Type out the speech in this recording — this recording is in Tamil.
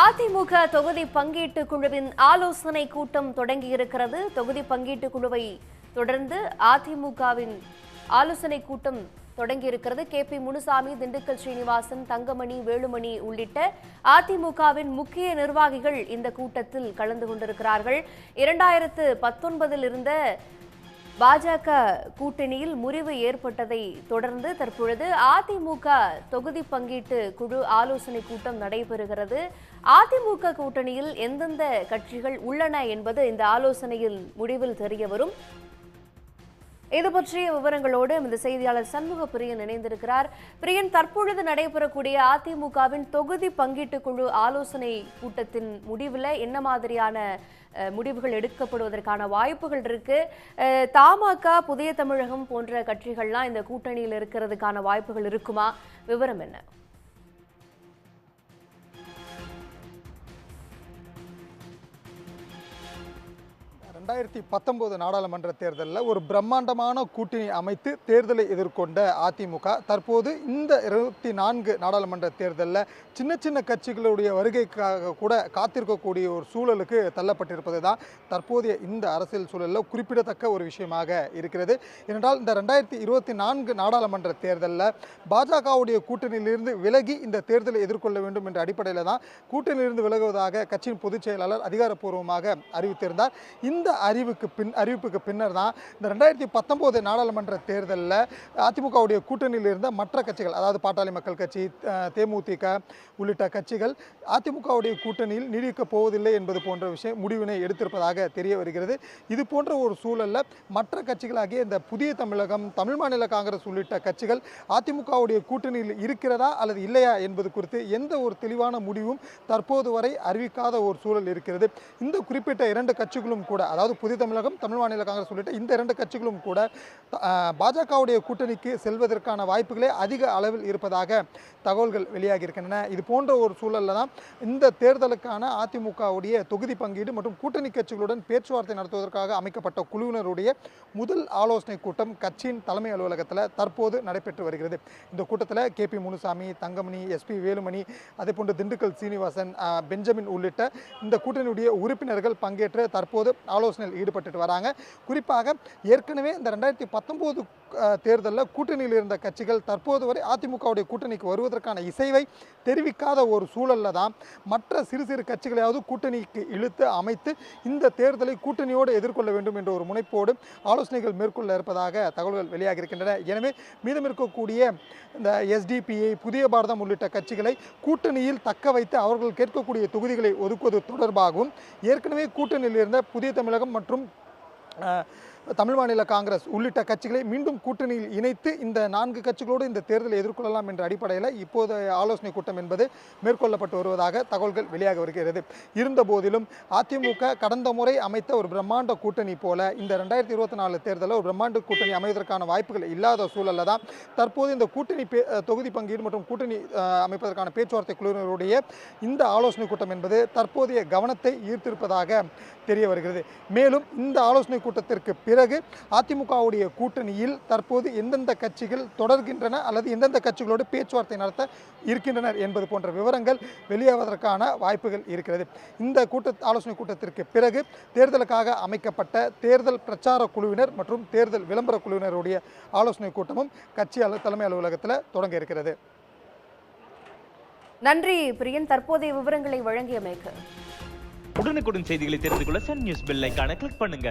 அதிமுக தொகுதி பங்கீட்டு குழுவின் ஆலோசனை கூட்டம் தொடங்கியிருக்கிறது. தொகுதி பங்கீட்டு குழுவை தொடர்ந்து அதிமுகவின் ஆலோசனை கூட்டம் தொடங்கியிருக்கிறது. கே பி முனுசாமி திண்டுக்கல் ஸ்ரீனிவாசன் தங்கமணி வேலுமணி உள்ளிட்ட அதிமுகவின் முக்கிய நிர்வாகிகள் இந்த கூட்டத்தில் கலந்து கொண்டிருக்கிறார்கள். இரண்டாயிரத்து பத்தொன்பதில் இருந்த பாஜக கூட்டணியில் முறிவு ஏற்பட்டதை தொடர்ந்து தற்பொழுது அதிமுக தொகுதி பங்கீட்டு குழு ஆலோசனை கூட்டம் நடைபெறுகிறது. அதிமுக கூட்டணியில் எந்தெந்த கட்சிகள் உள்ளன என்பது இந்த ஆலோசனையில் முடிவில் தெரிய வரும். இது பற்றிய விவரங்களோடு இந்த செய்தியாளர் சண்முக பிரியன் இணைந்திருக்கிறார். பிரியன் தற்பொழுது நடைபெறக்கூடிய அதிமுகவின் தொகுதி பங்கீட்டு குழு ஆலோசனை கூட்டத்தின் முடிவில் என்ன மாதிரியான முடிவுகள் எடுக்கப்படுவதற்கான வாய்ப்புகள் இருக்கு. தமாக புதிய தமிழகம் போன்ற கட்சிகள்லாம் இந்த கூட்டணியில் இருக்கிறதுக்கான வாய்ப்புகள் இருக்குமா? விவரம் என்ன? ரெண்டாயிரத்தி பத்தொன்பது நாடாளுமன்ற தேர்தலில் ஒரு பிரம்மாண்டமான கூட்டணி அமைத்து தேர்தலை எதிர்கொண்ட அதிமுக தற்போது இந்த இருபத்தி நான்கு நாடாளுமன்ற தேர்தலில் சின்ன சின்ன கட்சிகளுடைய வருகைக்காக கூட காத்திருக்கக்கூடிய ஒரு சூழலுக்கு தள்ளப்பட்டிருப்பது தான் தற்போதைய இந்த அரசியல் சூழலில் குறிப்பிடத்தக்க ஒரு விஷயமாக இருக்கிறது. ஏனென்றால் இந்த ரெண்டாயிரத்தி இருபத்தி நான்கு நாடாளுமன்ற தேர்தலில் பாஜகவுடைய கூட்டணியிலிருந்து விலகி இந்த தேர்தலை எதிர்கொள்ள வேண்டும் என்ற அடிப்படையில் தான் கூட்டணியிலிருந்து விலகுவதாக கட்சியின் பொதுச் செயலாளர் அதிகாரப்பூர்வமாக அறிவித்திருந்தார். இந்த அறிவுக்கு பின் அறிவிப்புக்கு பின்னர் தான் இந்த ரெண்டாயிரத்தி பத்தொம்போது நாடாளுமன்ற தேர்தலில் அதிமுகவுடைய கூட்டணியில் இருந்த மற்ற கட்சிகள் அதாவது பாட்டாளி மக்கள் கட்சி தேமுதிக உள்ளிட்ட கட்சிகள் அதிமுகவுடைய கூட்டணியில் நீடிக்கப் போவதில்லை என்பது போன்ற விஷயம் முடிவினை எடுத்திருப்பதாக தெரிய வருகிறது. இது போன்ற ஒரு சூழலில் மற்ற கட்சிகளாகிய இந்த புதிய தமிழகம் தமிழ் மாநில காங்கிரஸ் உள்ளிட்ட கட்சிகள் அதிமுகவுடைய கூட்டணியில் இருக்கிறதா அல்லது இல்லையா என்பது குறித்து எந்த ஒரு தெளிவான முடிவும் தற்போது வரை அறிவிக்காத ஒரு சூழல் இருக்கிறது. இந்த குறிப்பிட்ட இரண்டு கட்சிகளும் கூட அதாவது அதாவது புதிய தமிழகம் தமிழ் மாநில காங்கிரஸ் உள்ளிட்ட இந்த இரண்டு கட்சிகளும் கூட பாஜகவுடைய கூட்டணிக்கு செல்வதற்கான வாய்ப்புகளே அதிக அளவில் இருப்பதாக தகவல்கள் வெளியாகி இருக்கின்றன இது போன்ற ஒரு சூழலில் தான் இந்த தேர்தலுக்கான அதிமுகவுடைய தொகுதி பங்கீடு மற்றும் கூட்டணி கட்சிகளுடன் பேச்சுவார்த்தை நடத்துவதற்காக அமைக்கப்பட்ட குழுவினருடைய முதல் ஆலோசனை கூட்டம் கட்சியின் தலைமை அலுவலகத்தில் தற்போது நடைபெற்று வருகிறது. இந்த கூட்டத்தில் K P Munusamy Thangamani SP Velumani அதே போன்று திண்டுக்கல் சீனிவாசன் பெஞ்சமின் உள்ளிட்ட இந்த கூட்டணியுடைய உறுப்பினர்கள் பங்கேற்று தற்போது ஆலோசனை ஆலோசனையில் ஈடுபட்டுட்டு வராங்க. குறிப்பாக ஏற்கனவே இந்த ரெண்டாயிரத்தி பத்தொம்போது தேர்தலில் கூட்டணியில் இருந்த கட்சிகள் தற்போது வரை அதிமுகவுடைய கூட்டணிக்கு வருவதற்கான இசைவை தெரிவிக்காத ஒரு சூழலில் தான் மற்ற சிறு சிறு கட்சிகளையாவது கூட்டணிக்கு இழுத்து அமைத்து இந்த தேர்தலை கூட்டணியோடு எதிர்கொள்ள வேண்டும் என்ற ஒரு முனைப்போடு ஆலோசனைகள் மேற்கொள்ள இருப்பதாக தகவல்கள் வெளியாகி இருக்கின்றன எனவே மீதம் இருக்கக்கூடிய இந்த எஸ்டிபிஐ புதிய பாரதம் உள்ளிட்ட கட்சிகளை கூட்டணியில் தக்க வைத்து அவர்கள் கேட்கக்கூடிய தொகுதிகளை ஒதுக்குவது தொடர்பாகவும் ஏற்கனவே கூட்டணியில் இருந்த புதிய தமிழகம் மற்றும் தமிழ் மாநில காங்கிரஸ் உள்ளிட்ட கட்சிகளை மீண்டும் கூட்டணியில் இணைத்து இந்த நான்கு கட்சிகளோடு இந்த தேர்தலை எதிர்கொள்ளலாம் என்ற அடிப்படையில் இப்போது ஆலோசனை கூட்டம் என்பது மேற்கொள்ளப்பட்டு வருவதாக தகவல்கள் வெளியாக வருகிறது. இருந்த போதிலும் அதிமுக கடந்த முறை அமைத்த ஒரு பிரம்மாண்ட கூட்டணி போல இந்த ரெண்டாயிரத்தி இருபத்தி நாலு தேர்தலில் ஒரு பிரம்மாண்ட கூட்டணி அமைவதற்கான வாய்ப்புகள் இல்லாத சூழலில் தான் தற்போது இந்த கூட்டணி பே- தொகுதி பங்கீடு மற்றும் கூட்டணி அமைப்பதற்கான பேச்சுவார்த்தை குழுவினருடைய இந்த ஆலோசனை கூட்டம் என்பது தற்போதைய கவனத்தை ஈர்த்திருப்பதாக தெரிய வருகிறது. மேலும் இந்த ஆலோசனை கூட்டத்திற்கு பிறகு அதிமுகவுடைய கூட்டணியில் தற்போது எந்தெந்த கட்சிகள் தொடர்கின்றன அல்லது எந்தெந்த கட்சிகளோடு பேச்சுவார்த்தை நடத்த இருக்கின்றனர் என்பது போன்ற விவரங்கள் வெளியாவதற்கான வாய்ப்புகள் இருக்கிறது. இந்த கூட்ட ஆலோசனை கூட்டத்திற்கு பிறகு தேர்தலுக்காக அமைக்கப்பட்ட தேர்தல் பிரச்சார குழுவினர் மற்றும் தேர்தல் விளம்பர குழுவினருடைய ஆலோசனை கூட்டமும் கட்சி தலைமை அலுவலகத்தில் தொடங்க இருக்கிறது. நன்றி பிரியன். தற்போதைய விவரங்களை வழங்கியமைக்கு. உடனுக்குடன் செய்திகளை தெரிந்து கொள்ள சன் நியூஸ் பெல் ஐகானை கிளிக் பண்ணுங்க.